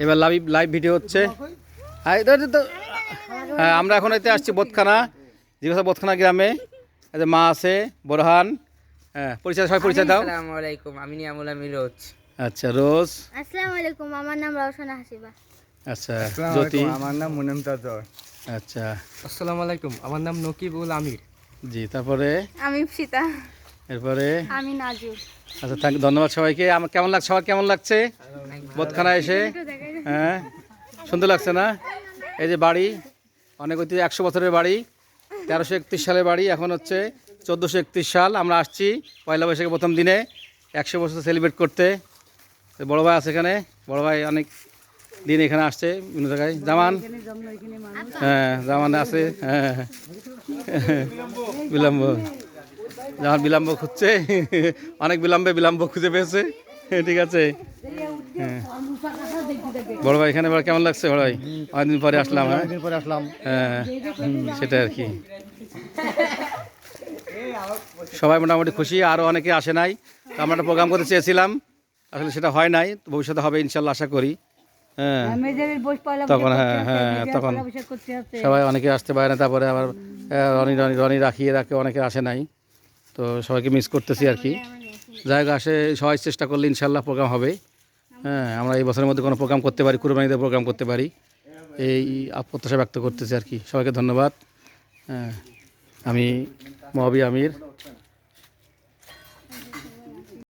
এবার live live video হচ্ছে। হ্যাঁ, এই তো- তো- হ্যাঁ আমরা এখন এতে আসছি বোধখানা জিজ্ঞাসা বোধখানা গ্রামে। এতে মা আছে বোরহান হ্যাঁ পরিচয় সবাই পরিচয় দাও। আসসালামু আলাইকুম আমি নিয়ামুল আচ্ছা রোজ। আসসালামু আলাইকুম আমার নাম রওশনা হাসিবা। আচ্ছা জ্যোতি। আমার নাম আচ্ছা। আসসালামু আলাইকুম আমার নাম নকিবুল আমির। জি তারপরে? আমি সীতা এরপরে? আমি নাজুর। আচ্ছা ধন্যবাদ সবাইকে। আমার কেমন লাগছে সবার কেমন লাগছে? বোধখানা এসে? হ্যাঁ? সুন্দর লাগছে না? এই যে বাড়ি, অনেক ঐতিহ্য একশো বছরের বাড়ি, তেরোশো একত্রিশ সালের বাড়ি, এখন হচ্ছে চোদ্দোশো একত্রিশ সাল। আমরা আসছি পয়লা বৈশাখের প্রথম দিনে একশো বছর সেলিব্রেট করতে। বড় ভাই আছে এখানে। বড় ভাই অনেক দিন এখানে আসছে, বিভিন্ন জায়গায়। জামান? হ্যাঁ জামান আছে। হ্যাঁ বিলম্ব। জামান বিলম্ব খুঁজছে। অনেক বিলম্বে বিলম্ব খুঁজে পেয়েছে। ঠিক আছে। হ্যাঁ। বড় ভাই এখানে এবার কেমন লাগছে বড় ভাই? অনেকদিন পরে আসলাম হ্যাঁ? পরে আসলাম। হ্যাঁ সেটা আর কি। সবাই মোটামুটি খুশি আরও অনেকে আসে নাই। আমরা একটা প্রোগ্রাম করতে চেয়েছিলাম আসলে সেটা হয় নাই ভবিষ্যতে হবে ইনশাল্লাহ আশা করি। হ্যাঁ। তখন হ্যাঁ হ্যাঁ তখন। সবাই অনেকে আসতে পারে না তারপরে আবার আহ, রনি রনি রনি রাখিয়ে রাখে অনেকে আসে নাই। তো সবাইকে মিস করতেছি আর কি। জায়গা আসে সবাই চেষ্টা করলে ইনশাল্লাহ প্রোগ্রাম হবে। হ্যাঁ আমরা এই বছরের মধ্যে কোনো প্রোগ্রাম করতে পারি কুরবানিতে প্রোগ্রাম করতে পারি। এই প্রত্যাশা ব্যক্ত করতেছি আর কি। সবাইকে ধন্যবাদ। হ্যাঁ আমি মহাবি আমির।